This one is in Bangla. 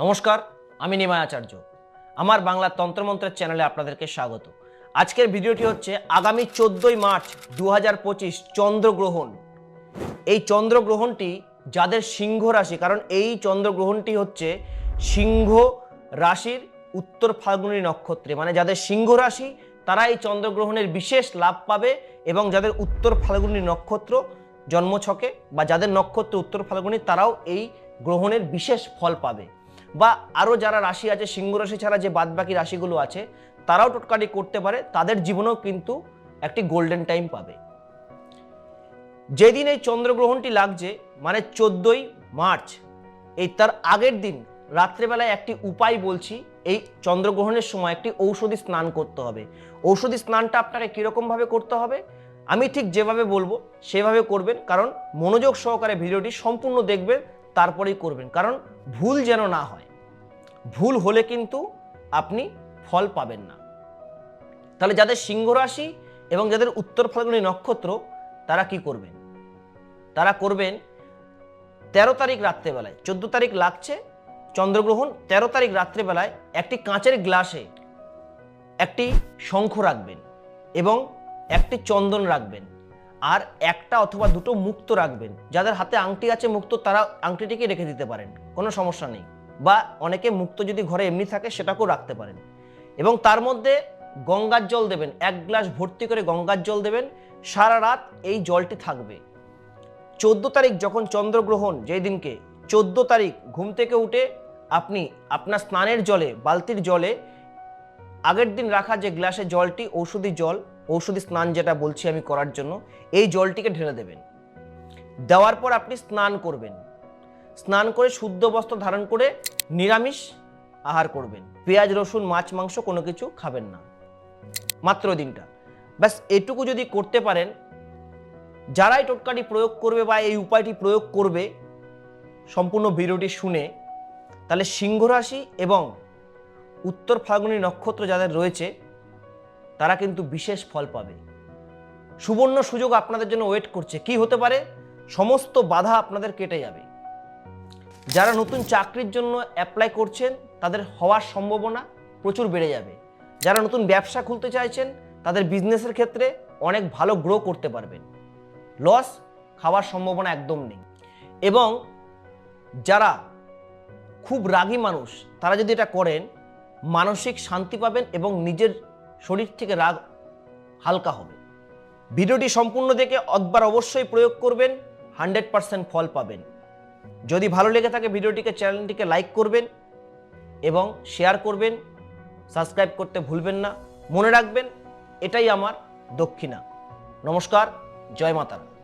নমস্কার, আমি নিমায় আচার্য আমার বাংলা তন্ত্রমন্ত্রের চ্যানেলে আপনাদেরকে স্বাগত। আজকের ভিডিওটি হচ্ছে আগামী চোদ্দোই মার্চ দু হাজার পঁচিশ চন্দ্রগ্রহণ। এই চন্দ্রগ্রহণটি যাদের সিংহ রাশি, কারণ এই চন্দ্রগ্রহণটি হচ্ছে সিংহ রাশির উত্তর ফাল্গুনী নক্ষত্রে। মানে যাদের সিংহ রাশি, তারা এই চন্দ্রগ্রহণের বিশেষ লাভ পাবে এবং যাদের উত্তর ফাল্গুনী নক্ষত্র জন্মছকে বা যাদের নক্ষত্র উত্তর ফাল্গুনী, তারাও এই গ্রহণের বিশেষ ফল পাবে। বা আরও যারা রাশি আছে, সিংহ রাশি ছাড়া যে বাদবাকি রাশিগুলো আছে, তারাও টোটকাটি করতে পারে, তাদের জীবনেও কিন্তু একটি গোল্ডেন টাইম পাবে। যেদিন এই চন্দ্রগ্রহণটি লাগছে মানে চোদ্দোই মার্চ, এই তার আগের দিন রাত্রেবেলায় একটি উপায় বলছি, এই চন্দ্রগ্রহণের সময় একটি ঔষধি স্নান করতে হবে। ঔষধি স্নানটা আপনাকে কীরকমভাবে করতে হবে? আমি ঠিক যেভাবে বলব, সেভাবে করবেন, কারণ মনোযোগ সহকারে ভিডিওটি সম্পূর্ণ দেখবেন তারপরেই করবেন। কারণ ভুল যেন না হয়, ভুল হলে কিন্তু আপনি ফল পাবেন না। তাহলে যাদের সিংহ রাশি এবং যাদের উত্তর ফাল্গুনী নক্ষত্র, তারা কি করবেন? তারা করবেন তেরো তারিখ রাত্রেবেলায়, চোদ্দ তারিখ লাগছে চন্দ্রগ্রহণ, তেরো তারিখ রাত্রেবেলায় একটি কাঁচের গ্লাসে একটি শঙ্খ রাখবেন এবং একটি চন্দন রাখবেন। আর একটা অথবা দুটো মুক্ত রাখবেন। যাদের হাতে আংটি আছে মুক্ত, তারা আংটিটিকে রেখে দিতে পারেন। কোনো সমস্যা নেই। বা অনেকে মুক্ত যদি ঘরে এমনি থাকে, সেটাকেও রাখতে পারেন। এবং তার মধ্যে গঙ্গার জল দেবেন। এক গ্লাস ভর্তি করে গঙ্গার জল দেবেন। সারা রাত এই জলটি থাকবে। চোদ্দ তারিখ যখন চন্দ্রগ্রহণ, যেই দিনকে, চোদ্দ তারিখ ঘুম থেকে উঠে আপনি আপনার স্নানের জলে, বালতির জলে আগের দিন রাখা যে গ্লাসে জলটি, ঔষধি জল ঔষধি স্নান যেটা বলছি আমি করার জন্য, এই জলটিকে ঢেলে দেবেন। দেওয়ার পর আপনি স্নান করবেন। স্নান করে শুদ্ধ বস্ত্র ধারণ করে নিরামিষ আহার করবেন। পেঁয়াজ, রসুন, মাছ, মাংস কোনো কিছু খাবেন না। মাত্র দিনটা। ব্যাস, এটুকু যদি করতে পারেন, যারাই টোটকাটি প্রয়োগ করবে বা এই উপায়টি প্রয়োগ করবে, সম্পূর্ণ ভিডিওটি শুনে, তাহলে সিংহ রাশি এবং উত্তর ফাল্গুনী নক্ষত্র যাদের রয়েছে তারা কিন্তু বিশেষ ফল পাবে। সুবর্ণ সুযোগ আপনাদের জন্য ওয়েট করছে। কি হতে পারে? সমস্ত বাধা আপনাদের কেটে যাবে। যারা নতুন চাকরির জন্য অ্যাপ্লাই করছেন, তাদের হওয়ার সম্ভাবনা প্রচুর বেড়ে যাবে। যারা নতুন ব্যবসা খুলতে চাইছেন, তাদের বিজনেসের ক্ষেত্রে অনেক ভালো গ্রো করতে পারবেন। লস খাওয়ার সম্ভাবনা একদম নেই। এবং যারা খুব রাগী মানুষ, তারা যদি এটা করেন, মানসিক শান্তি পাবেন এবং নিজের শরীর থেকে রাগ হালকা হবে। ভিডিওটি সম্পূর্ণ দেখে একবার অবশ্যই প্রয়োগ করবেন, হান্ড্রেড পারসেন্ট ফল পাবেন। যদি ভালো লেগে থাকে ভিডিওটিকে, চ্যানেলটিকে লাইক করবেন এবং শেয়ার করবেন, সাবস্ক্রাইব করতে ভুলবেন না। মনে রাখবেন, এটাই আমার দক্ষিণা। নমস্কার, জয় মাতারা।